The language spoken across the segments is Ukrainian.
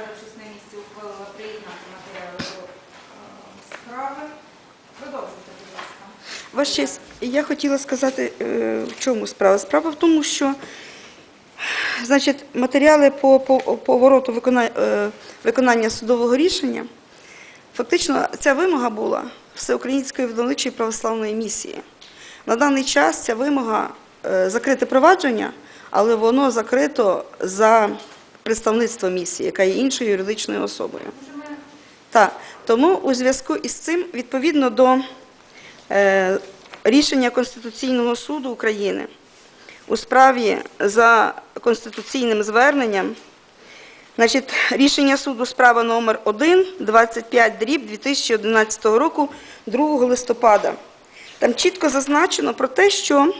порадившись на місці, ухвалила приєднати матеріали до е, справи. Продовжуйте, будь ласка. Ваша честь, я хотіла сказати, е, в чому справа. Справа в тому, що значить, матеріали по, по повороту виконання, е, виконання судового рішення, фактично ця вимога була Всеукраїнської відновничої православної місії. На даний час ця вимога закрите провадження, але воно закрито за представництво місії, яка є іншою юридичною особою. Так, тому у зв'язку із цим, відповідно до е, рішення Конституційного суду України у справі за конституційним зверненням, значить, рішення суду справа номер 1, 25 дріб 2011 року, 2 листопада. Там чітко зазначено про те, що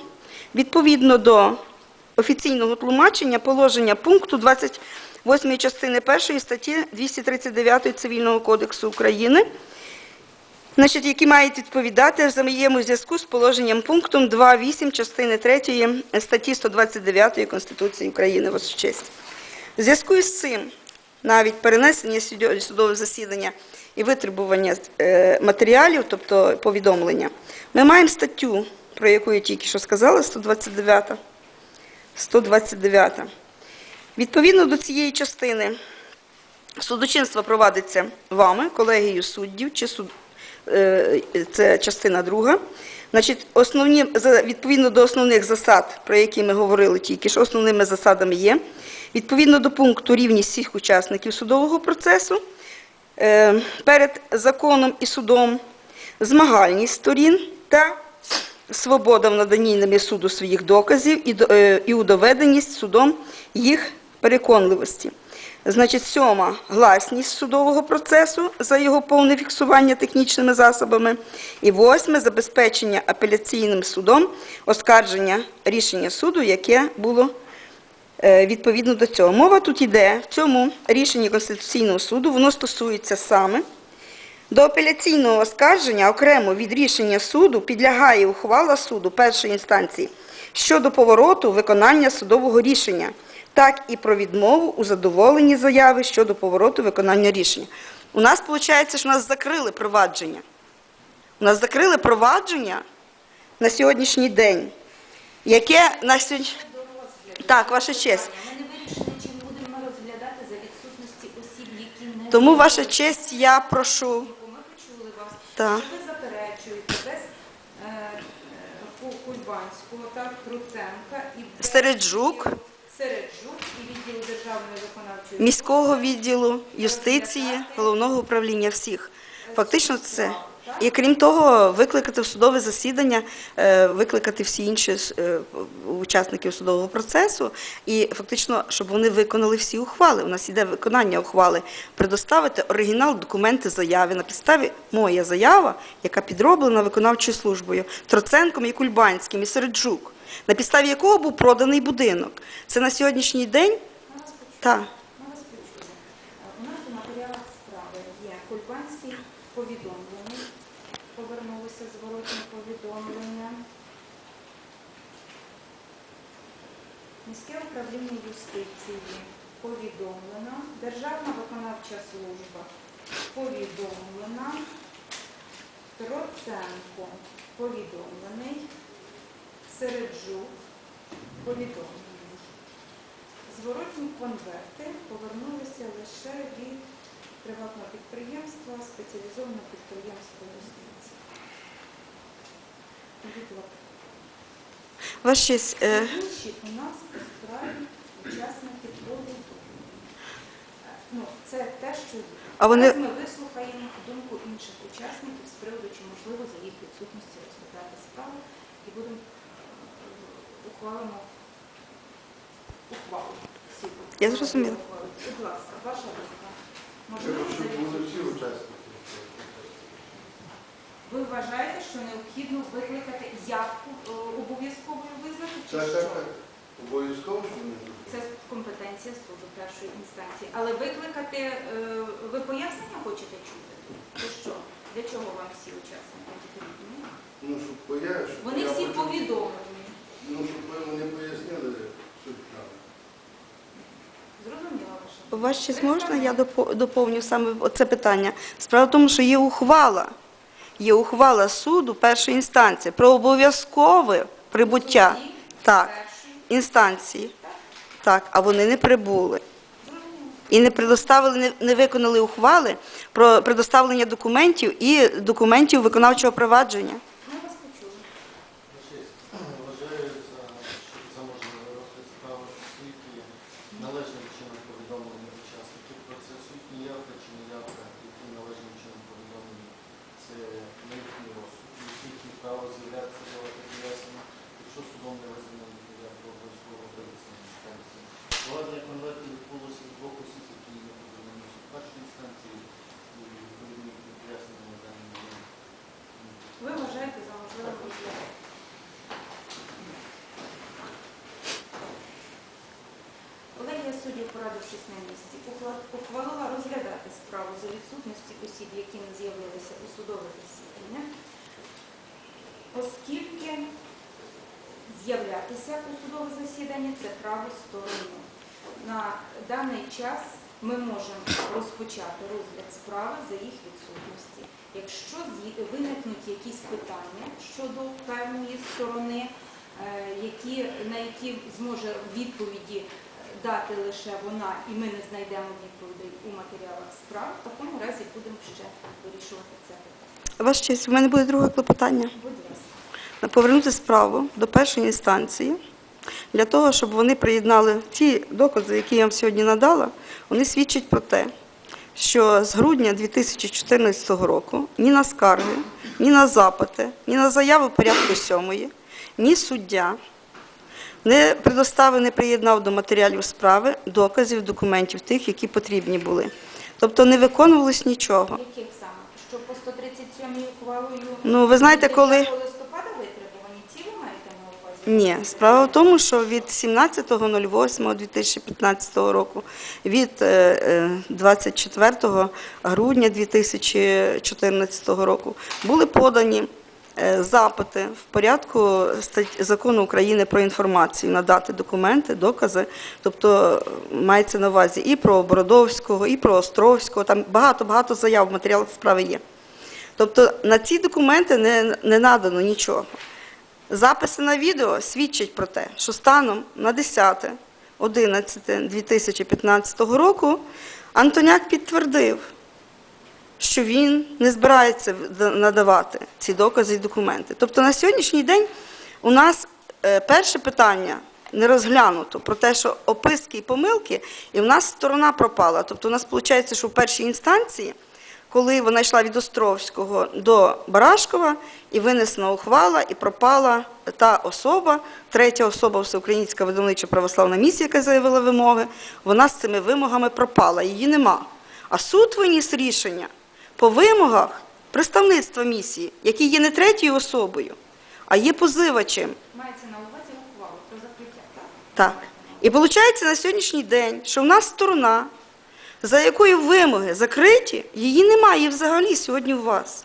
відповідно до офіційного тлумачення положення пункту 28 частини 1 статті 239 Цивільного кодексу України, значить, які мають відповідати взаєму зв'язку з положенням пунктом 2.8 частини 3 статті 129 Конституції України. В зв'язку із цим навіть перенесення судового засідання і витребування е, матеріалів, тобто повідомлення, ми маємо статтю, про яку я тільки що сказала, 129. 129. Відповідно до цієї частини судочинство провадиться вами, колегією суддів, чи суд, е, це частина друга. Значить, основні, відповідно до основних засад, про які ми говорили тільки що, основними засадами є, відповідно до пункту рівність всіх учасників судового процесу, е, перед законом і судом, змагальність сторін та свобода в наданні ними суду своїх доказів і, е, і у судом їх переконливості. Значить, сьома гласність судового процесу за його повне фіксування технічними засобами. І восьме забезпечення апеляційним судом оскарження рішення суду, яке було е, відповідно до цього. Мова тут йде в цьому рішенні Конституційного суду, воно стосується саме до апеляційного оскарження окремо від рішення суду підлягає ухвала суду першої інстанції щодо повороту виконання судового рішення, так і про відмову у задоволенні заяви щодо повороту виконання рішення. У нас виходить, що нас закрили провадження. У нас закрили провадження на сьогоднішній день, яке на сьогодні... Так, ваша честь. Тому, ваша честь, я прошу. Бо Ми почули вас, Так. що ви заперечуєте без е, е, Ку- Кульбанського, так, Труценка і без Середжук. відділу- Середжук і відділу Державної виконавчої міського відділу юстиції, головного управління всіх. Фактично це. І крім того, викликати в судове засідання, е, викликати всі інші е, учасників судового процесу, і фактично, щоб вони виконали всі ухвали. У нас іде виконання ухвали, предоставити оригінал, документи заяви на підставі моя заява, яка підроблена виконавчою службою Троценком і Кульбанським і Середжук, на підставі якого був проданий будинок. Це на сьогоднішній день. Так. Ми вас почули. Е, У нас у матеріалах справи є Кульбанський повідомлений, повернулося зворотне повідомлення. Міське управління юстиції. Повідомлено, Державна виконавча служба. Повідомлена, Троценко. Повідомлений, Середжук. Повідомлений. Зворотні конверти повернулися лише від приватного підприємства, спеціалізованого підприємства Будь честь, е, Інші у нас у справі учасники. Е, Ну, це те, що. А вони- ми вислухаємо думку інших учасників з приводу, чи можливо за їх відсутності розглядати справу і будемо е, ухвалимо ухвалу. Я зрозуміла. Будь ласка, ваша думка. Можливо, щоб всі учасники. Ви вважаєте, що необхідно викликати явку е, обов'язковою визнати чи Так, що? так, так. Обов'язково, що вони тут. Це компетенція суду першої інстанції. Але викликати, е, ви пояснення хочете чути? Чи що? Для чого вам всі учасники потрібні? Ну, щоб пояснити. щоб Вони я всі почув. повідомлені. Ну, щоб ви вони пояснили суть правди. Зрозуміла ваша. Ваш честь, можна я допо- доповню саме це питання? Справа в тому, що є ухвала. Є ухвала суду першої інстанції про обов'язкове прибуття так, інстанції. Так, а вони не прибули. І не предоставили, не, виконали ухвали про предоставлення документів і документів виконавчого провадження. Ми вас почули. Вважаю за, за можливий розгляд справи оскільки належним чином повідомлені учасники процесу, їхні явка чи неявка, які належним чином повідомлені, це на їхній розсуд. Їхні право з'являтися давати пояснення, якщо судом не визнано як обов'язково визнання інстанції. Складення конверту відбулося від двох осіб, які не повідомлені суд першої інстанції, і відповідні їхні пояснення на даний момент. Ви вважаєте за можливе розглядати. Колегія суддів, порадившись на місці, ухва- ухвалила розглядати справу за відсутності осіб, які не з'явилися у судове засідання, оскільки з'являтися у судове засідання це право сторони. На даний час ми можемо розпочати розгляд справи за їх відсутності. Якщо виникнуть якісь питання щодо певної сторони, е, які, на які зможе відповіді е, дати лише вона, і ми не знайдемо відповідей у матеріалах справ, в такому разі будемо ще вирішувати це питання. Ваш честь, у мене буде друге клопотання. Будь ласка. повернути справу до першої інстанції для того, щоб вони приєднали ті докази, які я вам сьогодні надала, вони свідчать про те, що з грудня 2014 року ні на скарги, ні на запити, ні на заяви порядку сьомої, ні суддя не предоставив, не приєднав до матеріалів справи доказів, документів тих, які потрібні були. Тобто не виконувалось нічого. Яких саме? Що по 137 ухвалою Ну, ви знаєте, коли- 9 листопада витребувані, ці ви маєте на увазі? Ні, справа в тому, що від 17.08.2015 року, від е, е, 24 грудня 2014 року були подані е, запити в порядку закону України про інформацію, надати документи, докази, тобто е, мається на увазі і про Бородовського, і про Островського, там багато-багато заяв в матеріалах справи є. Тобто на ці документи не надано нічого. Записи на відео свідчать про те, що станом на 10.11.2015 року Антоняк підтвердив, що він не збирається надавати ці докази і документи. Тобто на сьогоднішній день у нас е, перше питання не розглянуто про те, що описки і помилки, і в нас сторона пропала. Тобто у нас виходить, що в першій інстанції коли вона йшла від Островського до Барашкова, і винесена ухвала, і пропала та особа, третя особа Всеукраїнська видавнича православна місія, яка заявила вимоги, вона з цими вимогами пропала, її нема. А суд виніс рішення по вимогах представництва місії, які є не третьою особою, а є позивачем. Мається на увазі ухвалу про закриття, так? Так. І виходить на сьогоднішній день, що в нас сторона, за якою вимоги закриті, її немає взагалі сьогодні у вас.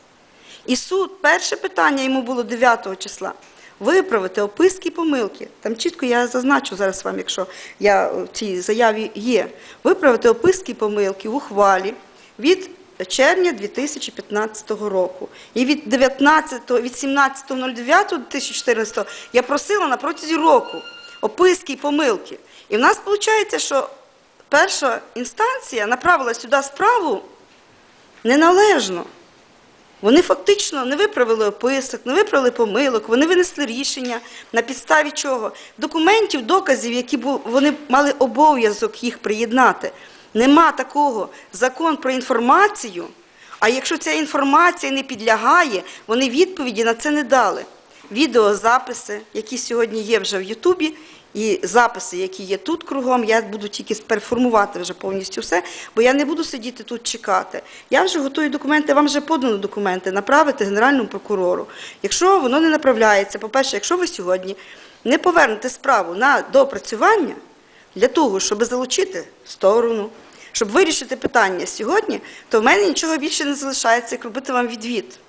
І суд, перше питання йому було 9 числа. Виправити описки помилки. Там чітко я зазначу зараз вам, якщо я в цій заяві є. Виправити описки помилки в ухвалі від червня 2015 року. І від 19, від 17.09.2014 я просила на протязі року описки і помилки. І в нас виходить, що перша інстанція направила сюди справу неналежно. Вони фактично не виправили описок, не виправили помилок, вони винесли рішення на підставі чого? Документів, доказів, які вони мали обов'язок їх приєднати. Нема такого. Закон про інформацію, а якщо ця інформація не підлягає, вони відповіді на це не дали. Відеозаписи, які сьогодні є вже в Ютубі, і записи, які є тут кругом, я буду тільки переформувати вже повністю все, бо я не буду сидіти тут чекати. Я вже готую документи, вам вже подано документи, направити Генеральному прокурору. Якщо воно не направляється, по-перше, якщо ви сьогодні не повернете справу на доопрацювання для того, щоб залучити сторону, щоб вирішити питання сьогодні, то в мене нічого більше не залишається, як робити вам відвід.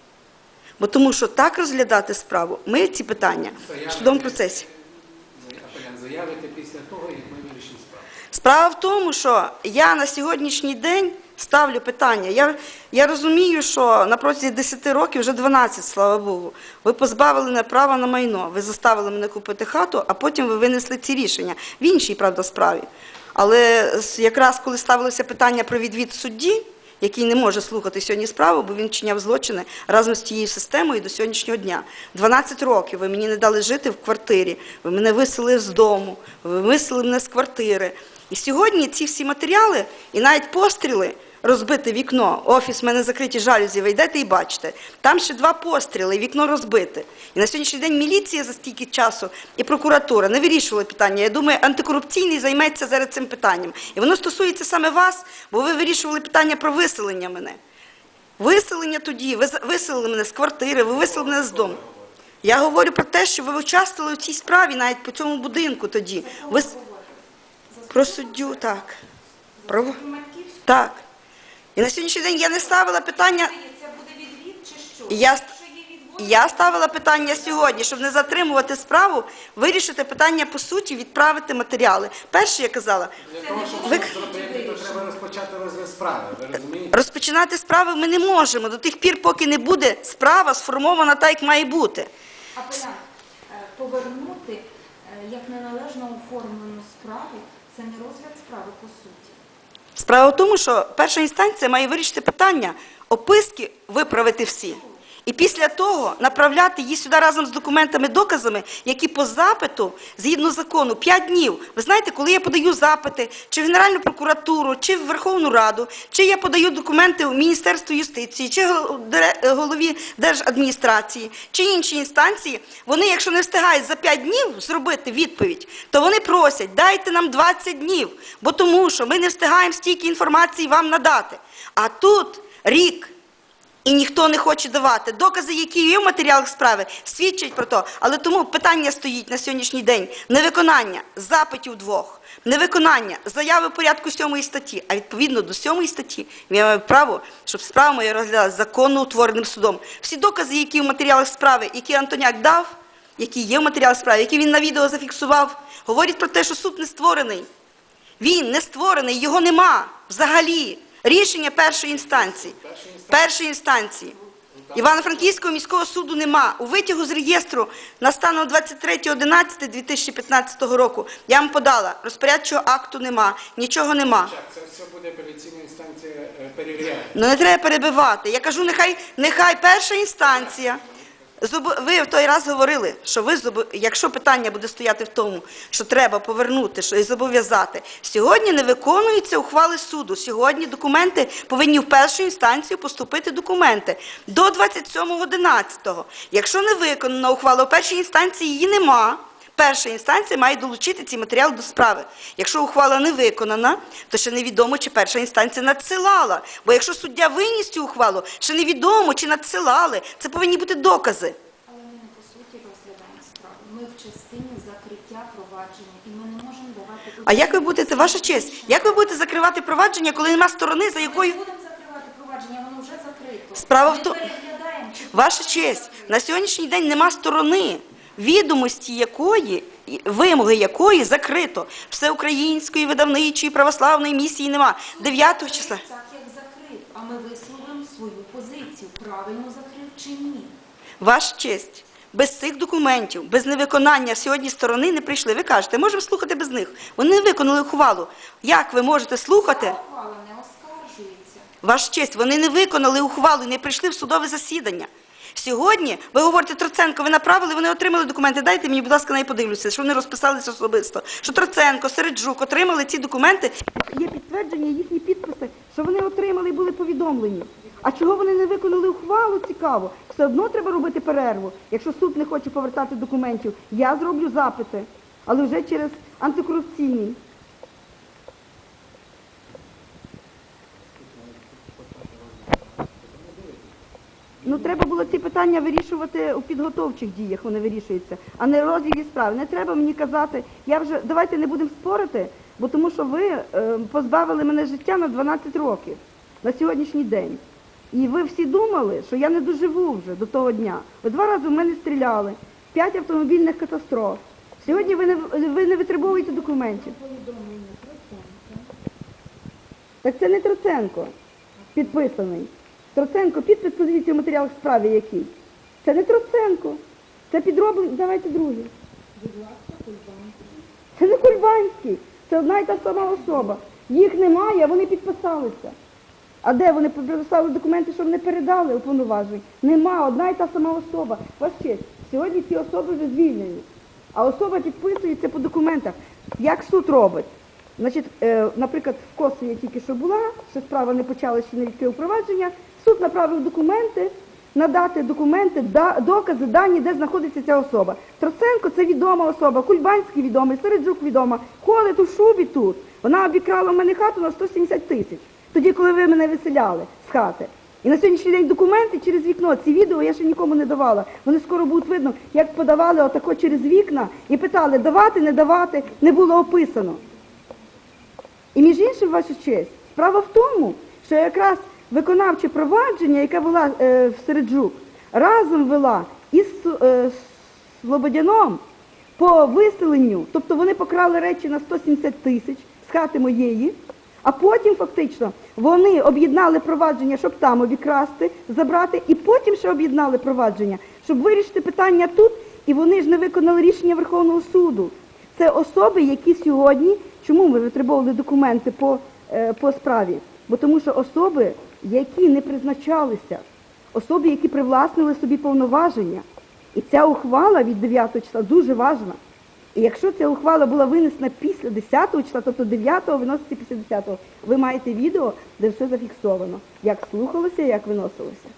Бо тому що так розглядати справу, ми ці питання в судовому процесі. Заявите після того, як ми вирішимо справу. Справа в тому, що я на сьогоднішній день ставлю питання. Я, я розумію, що на протязі 10 років, вже 12, слава Богу, ви позбавили мене права на майно. Ви заставили мене купити хату, а потім ви винесли ці рішення в іншій, правда, справі. Але якраз коли ставилося питання про відвід судді, який не може слухати сьогодні справу, бо він чиняв злочини разом з тією системою до сьогоднішнього дня. 12 років ви мені не дали жити в квартирі, ви мене виселили з дому, ви виселили мене з квартири. І сьогодні ці всі матеріали і навіть постріли. Розбите вікно, офіс в мене закриті жалюзі, ви йдете і бачите. Там ще два постріли, і вікно розбите. І на сьогоднішній день міліція за стільки часу і прокуратура не вирішували питання. Я думаю, антикорупційний займеться зараз цим питанням. І воно стосується саме вас, бо ви вирішували питання про виселення мене. Виселення тоді, ви виселили мене з квартири, ви виселили мене з дому. Я говорю про те, що ви участвували в цій справі навіть по цьому будинку тоді. Ви... Про суддю, так. Про... Так. І на сьогоднішній день я не ставила питання. Це буде відвід чи що? Я, я ставила питання сьогодні, щоб не затримувати справу, вирішити питання по суті, відправити матеріали. Перше, я казала, Для того, щоб Ви- зробити, то треба розпочати розгляд справи. Ви розумієте? розпочинати справи ми не можемо до тих пір, поки не буде справа сформована так, як має бути. апелянт е, повернути е, як неналежно оформлену справу, це не розгляд справи по суті. Справа в тому, що перша інстанція має вирішити питання, описки виправити всі. І після того направляти її сюди разом з документами, доказами, які по запиту, згідно закону, 5 днів. Ви знаєте, коли я подаю запити чи в Генеральну прокуратуру, чи в Верховну Раду, чи я подаю документи в Міністерство юстиції, чи голові держадміністрації, чи інші інстанції, вони, якщо не встигають за 5 днів зробити відповідь, то вони просять, дайте нам 20 днів, бо тому що ми не встигаємо стільки інформації вам надати. А тут рік. І ніхто не хоче давати. Докази, які є в матеріалах справи, свідчать про то. Але тому питання стоїть на сьогоднішній день невиконання запитів двох, невиконання заяви порядку сьомої статті. А відповідно до сьомої статті я маю право, щоб справа моя розглядалася законно утвореним судом. Всі докази, які в матеріалах справи, які Антоняк дав, які є в матеріалах справи, які він на відео зафіксував, говорять про те, що суд не створений. Він не створений, його нема взагалі. Рішення першої інстанції. Першої інстанції. Івано-Франківського міського суду нема. У витягу з реєстру на станом 23.11.2015 року я вам подала. Розпорядчого акту нема, нічого нема. Це все буде апеляційна інстанція е, перевіряти. Ну не треба перебивати. Я кажу, нехай, нехай перша інстанція. Ви в той раз говорили, що ви якщо питання буде стояти в тому, що треба повернути що і зобов'язати. Сьогодні не виконуються ухвали суду. Сьогодні документи повинні в першу інстанцію поступити документи до 27.11. Якщо не виконана ухвала в першій інстанції, її нема. Перша інстанція має долучити ці матеріали до справи. Якщо ухвала не виконана, то ще невідомо, чи перша інстанція надсилала. Бо якщо суддя виніс цю ухвалу, ще невідомо, чи надсилали. Це повинні бути докази. Але ми не по суті розглядаємо справу. Ми в частині закриття провадження і ми не можемо давати... А як ви будете, ваша честь, як ви будете закривати провадження, коли нема сторони, за Ми якою. не будемо закривати провадження, воно вже закрито. Справа в Ми то- переглядаємо, Ваша честь, на сьогоднішній день нема сторони, відомості якої, вимоги якої закрито. Всеукраїнської видавничої православної місії нема. 9 числа. Так, як закрив, а ми висловимо свою позицію, правильно закрив чи ні. Ваша честь, без цих документів, без невиконання сьогодні сторони не прийшли. Ви кажете, можемо слухати без них. Вони не виконали ухвалу. Як ви можете слухати? Ухвала не оскаржується. Ваша честь, вони не виконали ухвалу і не прийшли в судове засідання. Сьогодні, ви говорите, Троценко, ви направили, вони отримали документи. Дайте мені, будь ласка, на подивлюся, що вони розписалися особисто. Що Троценко, Середжук отримали ці документи. Є підтвердження, їхні підписи, що вони отримали і були повідомлені. А чого вони не виконали ухвалу, цікаво. Все одно треба робити перерву. Якщо суд не хоче повертати документів, я зроблю запити, але вже через антикорупційний. Ну, треба було ці питання вирішувати у підготовчих діях, вони вирішуються, а не розгляді справи. Не треба мені казати, я вже давайте не будемо спорити, бо тому що ви е, позбавили мене життя на 12 років на сьогоднішній день. І ви всі думали, що я не доживу вже до того дня. Ви два рази в мене стріляли, п'ять автомобільних катастроф. Сьогодні ви не ви не витребовуєте документів. Так це не Троценко підписаний. Троценко підпис, подивіться в матеріалах справи який. Це не Троценко. Це підроблений. Давайте другий. Це не Кульбанський. Це одна і та сама особа. Їх немає, вони підписалися. А де вони предоставили документи, що вони передали уповноважень? Нема, одна і та сама особа. Ваш честь, сьогодні ці особи вже звільнені. А особа підписується по документах. Як суд робить? Значить, е, наприклад, в Косові я тільки що була, що справа не почала, ще не відкрив провадження. Суд направив документи, надати документи, докази, дані, де знаходиться ця особа. Троценко це відома особа, Кульбанський відомий, Середжук відома. Ходить у шубі тут. Вона обікрала в мене хату на 170 тисяч. Тоді, коли ви мене виселяли з хати. І на сьогоднішній день документи через вікно, ці відео я ще нікому не давала. Вони скоро будуть видно, як подавали отако через вікна і питали, давати, не давати, не було описано. І між іншим, ваша честь, справа в тому, що якраз виконавче провадження, яке вела е, в Середжук, разом вела із е, Слободяном по виселенню, тобто вони покрали речі на 170 тисяч з хати моєї, а потім фактично вони об'єднали провадження, щоб там обікрасти, забрати, і потім ще об'єднали провадження, щоб вирішити питання тут, і вони ж не виконали рішення Верховного суду. Це особи, які сьогодні, чому ми витребовували документи по, е, по справі? Бо тому що особи, які не призначалися, особи, які привласнили собі повноваження. І ця ухвала від 9 числа дуже важна. І якщо ця ухвала була винесена після 10 числа, тобто 9-го виноситься після 10-го, ви маєте відео, де все зафіксовано, як слухалося, як виносилося.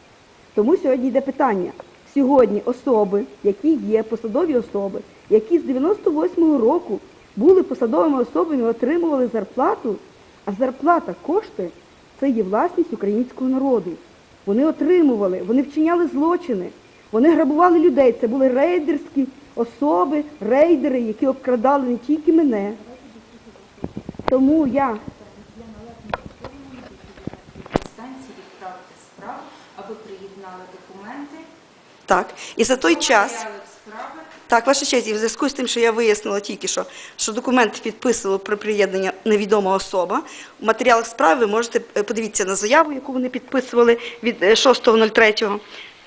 Тому сьогодні йде питання. Сьогодні особи, які є посадові особи, які з 98-го року були посадовими особами, отримували зарплату, а зарплата кошти це є власність українського народу. Вони отримували, вони вчиняли злочини, вони грабували людей. Це були рейдерські особи, рейдери, які обкрадали не тільки мене. Тому я належного відправити справу, аби приєднали документи. так. І за той час. Так, ваша честь, і в зв'язку з тим, що я вияснила тільки що, що документ підписувала про приєднання невідома особа. У матеріалах справи ви можете е, подивіться на заяву, яку вони підписували від е, 6.03.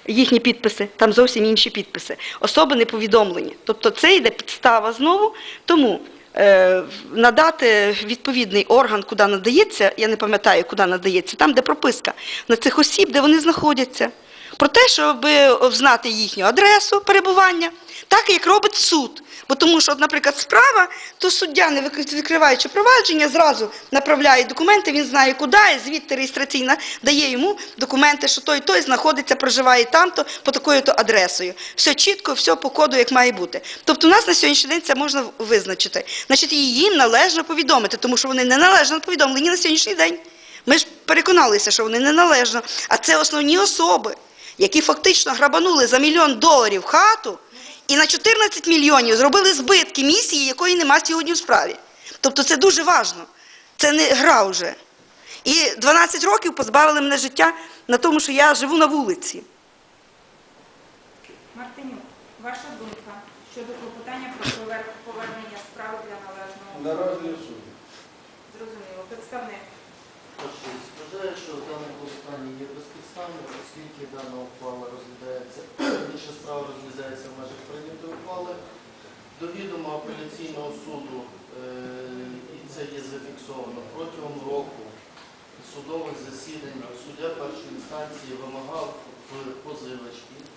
Їхні підписи, там зовсім інші підписи. Особи не повідомлені. Тобто це йде підстава знову. Тому е, надати відповідний орган, куди надається, я не пам'ятаю, куди надається, там, де прописка на цих осіб, де вони знаходяться. Про те, щоб знати їхню адресу перебування, так як робить суд. Бо тому що, наприклад, справа, то суддя, не відкриваючи провадження, зразу направляє документи, він знає куди, звідти реєстраційна дає йому документи, що той той знаходиться, проживає там-то, по такою-то адресою. Все чітко, все по коду, як має бути. Тобто у нас на сьогоднішній день це можна визначити. Значить, їм належно повідомити, тому що вони не належно повідомлені на сьогоднішній день. Ми ж переконалися, що вони неналежно. А це основні особи, які фактично грабанули за мільйон доларів хату і на 14 мільйонів зробили збитки місії, якої нема сьогодні у справі. Тобто це дуже важливо. Це не гра вже. І 12 років позбавили мене життя на тому, що я живу на вулиці. Мартинюк, ваша думка щодо клопотання про повернення справи для належного На розгляд суду. зрозуміло. Представник вважає, що дане клопотання є безпідставним, оскільки дана ухвала розглядається, інша справа розглядається в межах прийнятої ухвали. До відома апеляційного суду, е, і це є зафіксовано, протягом року судових засідань суддя першої інстанції вимагав позивачки е,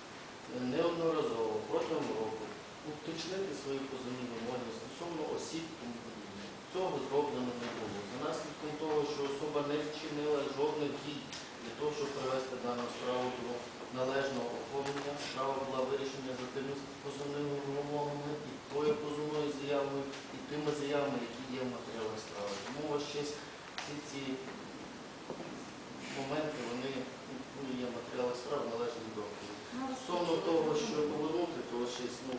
неодноразово протягом року уточнити свої позовні вимоги стосовно осіб тому подібне. Цього зроблено не було. За наслідком того, що особа не вчинила жодних дій для того, щоб привести дану справу до належного оформлення, справа була вирішена за тими позовними вимогами і тою позовною заявою, і тими заявами, які є в матеріалах справи. Тому ваш честь, всі ці моменти, вони ну, є в матеріалах справи належні до. Стосовно того, що повернути, то ще ну,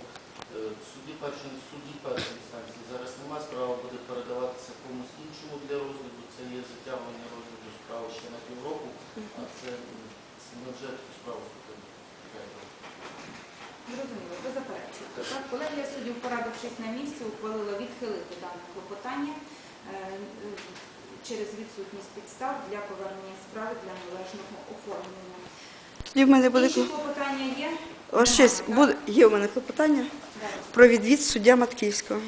е, в суді першої судді першої інстанції зараз нема, справа буде передаватися комусь іншому для розгляду. Це є затягування розгляду справи ще на півроку, а це, ми вже цю справу судимо. Зрозуміло, ви заперечуєте. Так, колегія суддів, порадившись на місці, ухвалила відхилити дане клопотання. Е, е, через відсутність підстав для повернення справи для належного оформлення. Тоді в мене буде Інші клопотання є? Ось щось буде. Є у мене клопотання про відвід суддя Матківського,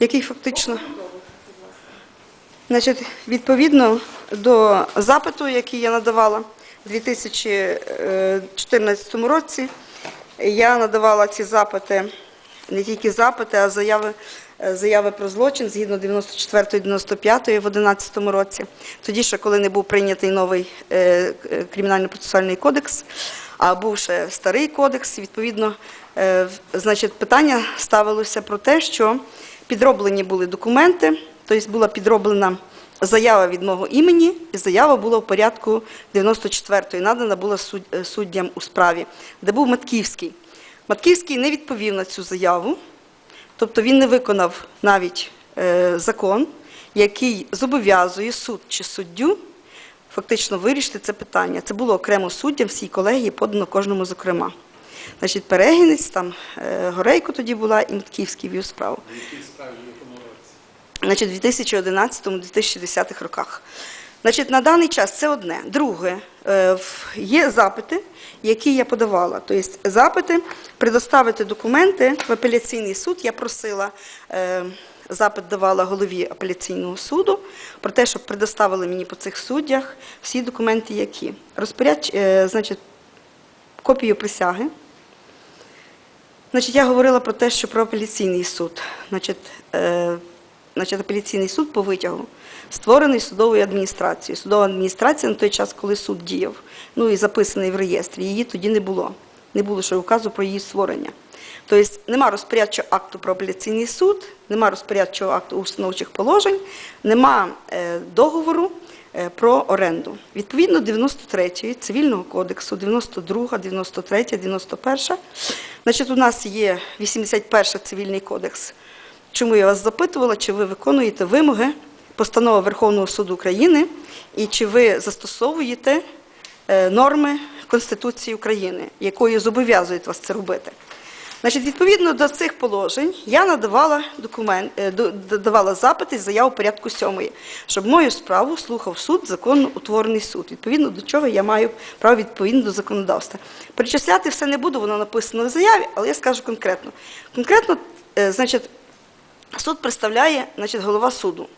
який фактично. Ласка. Значить, відповідно до запиту, який я надавала у 2014 році, я надавала ці запити, не тільки запити, а заяви, е, заяви про злочин згідно 94-95 в 2011 році. Тоді ще, коли не був прийнятий новий е, е, кримінально-процесуальний кодекс, а був ще старий кодекс, відповідно, е, значить, питання ставилося про те, що підроблені були документи, тобто була підроблена заява від мого імені, і заява була в порядку 94-ї, надана була е, суддям у справі, де був Матківський. Матківський не відповів на цю заяву, тобто він не виконав навіть е, закон, який зобов'язує суд чи суддю фактично вирішити це питання. Це було окремо суддям, всій колегії, подано кожному зокрема. Значить, Перегінець, там е, Горейко тоді була і Матківський вів справу. В якій справі? Значить, в 2011-2010 роках. Значить, на даний час це одне. Друге, е, є запити, які я подавала. Тобто запити предоставити документи в апеляційний суд. Я просила, е, запит давала голові апеляційного суду про те, щоб предоставили мені по цих суддях всі документи, які. Розпоряд, е, значить, копію присяги. Значить, я говорила про те, що про апеляційний суд. Значить, значить, апеляційний суд по витягу створений судовою адміністрацією. Судова адміністрація на той час, коли суд діяв, ну і записаний в реєстрі, її тоді не було. Не було ще указу про її створення. Тобто нема розпорядчого акту про апеляційний суд, нема розпорядчого акту установчих положень, нема е, договору е, про оренду. Відповідно 93-ї Цивільного кодексу, 92, 93, 91. Значить, у нас є 81 Цивільний кодекс. Чому я вас запитувала, чи ви виконуєте вимоги постанови Верховного суду України і чи ви застосовуєте е, норми Конституції України, якою зобов'язують вас це робити. Значить, відповідно до цих положень я надавала документ, е, давала запити заяву порядку сьомої, щоб мою справу слухав суд, законно утворений суд, відповідно до чого я маю право відповідно до законодавства. Перечисляти все не буду, воно написано в заяві, але я скажу конкретно. Конкретно, е, значить, суд представляє значить, голова суду.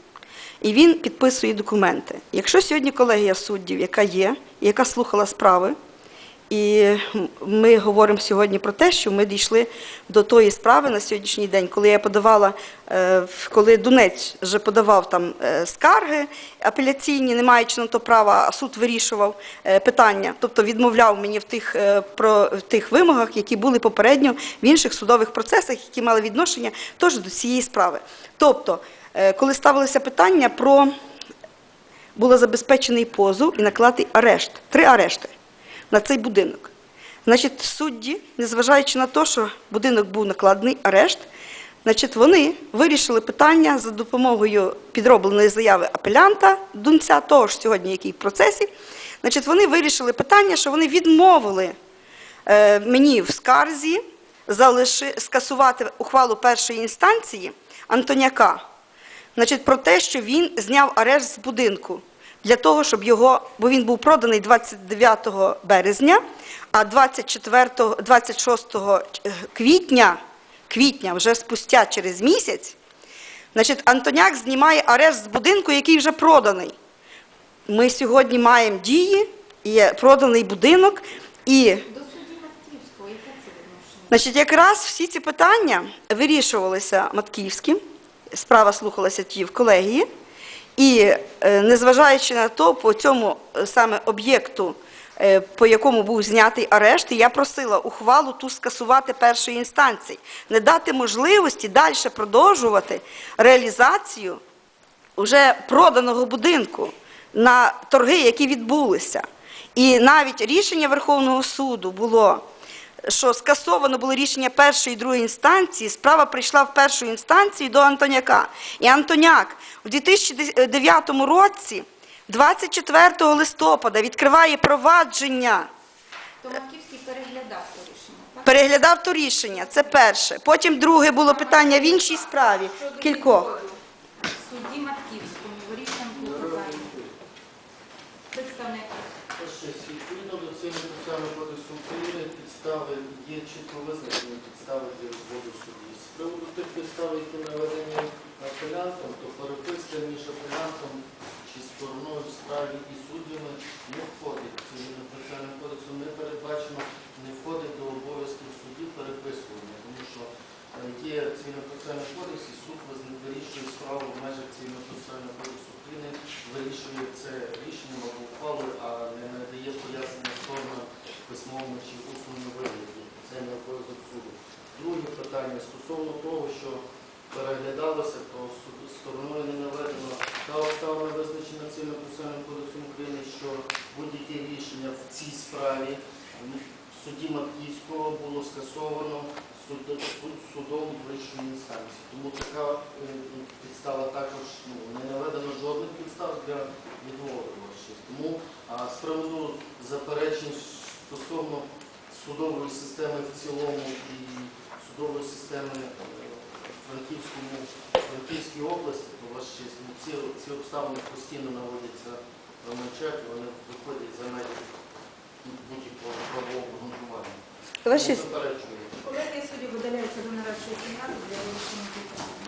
І він підписує документи. Якщо сьогодні колегія суддів, яка є, яка слухала справи, і ми говоримо сьогодні про те, що ми дійшли до тої справи на сьогоднішній день, коли я подавала, е, коли Донець вже подавав там е, скарги апеляційні, не маючи на то права, а суд вирішував е, питання, тобто відмовляв мені в тих, про, в тих вимогах, які були попередньо в інших судових процесах, які мали відношення теж до цієї справи. Тобто, коли ставилося питання про було забезпечений позов і накладений арешт, три арешти на цей будинок. Значить, судді, незважаючи на те, що будинок був накладений арешт, значить, вони вирішили питання за допомогою підробленої заяви апелянта, дунця того ж сьогодні, який в процесі. Значить, вони вирішили питання, що вони відмовили е, мені в скарзі залиши, скасувати ухвалу першої інстанції Антоняка значить, про те, що він зняв арешт з будинку для того, щоб його, бо він був проданий 29 березня, а 24, 26 квітня, квітня, вже спустя через місяць, значить, Антоняк знімає арешт з будинку, який вже проданий. Ми сьогодні маємо дії, є проданий будинок, і? Значить, якраз всі ці питання вирішувалися Матківським, справа слухалася ті в колегії, і е, незважаючи на то, по цьому е, саме об'єкту, е, по якому був знятий арешт, я просила ухвалу ту скасувати першої інстанції, не дати можливості далі продовжувати реалізацію вже проданого будинку на торги, які відбулися. І навіть рішення Верховного суду було, що скасовано було рішення першої і другої інстанції, справа прийшла в першу інстанцію до Антоняка. І Антоняк у 2009 році, 24 листопада, відкриває провадження То Матківський переглядав то рішення, так? Переглядав то рішення, це перше. Потім друге було питання в іншій справі, Щодо кількох. підходу судді представники. Ще відповідно до цивільного процесуального кодексу України підстави є чітко визначені підстави для розводу судді. З приводу тих підстав, які наведені апелянтом, то переписка між апелянтом чи стороною в справі і суддями не входить. Цивільним процесуальним кодексом не передбачено, не входить до обов'язків судді переписування, тому що е, є цивільно-процесуальний кодекс і суд вирішує справу в межах цивільно-процесуального кодексу України, вирішує це рішенням або ухвалою, а не надає пояснення сторонам письмовому чи усному вигляді. Не обов'язок суду. Друге питання стосовно того, що переглядалося, то стороною не наведено та обставина визначена цивільно-процесуальним кодексом України, що будь-яке рішення в цій справі суді Матківського було скасовано суд- суд- судом вищої інстанції. Тому така е, підстава також ну, не наведено жодних підстав для відмови. Тому а, з приводу заперечень стосовно судової системи в цілому і судової системи е, в Франківському Франківській області, то ваш честь, ну, ці, ці обставини постійно наводяться в МЧЕК, вони виходять за межі будь-якого правового обґрунтування. Ваші. Колеги судді видаляються до нарадчого кімнати для вирішення питання.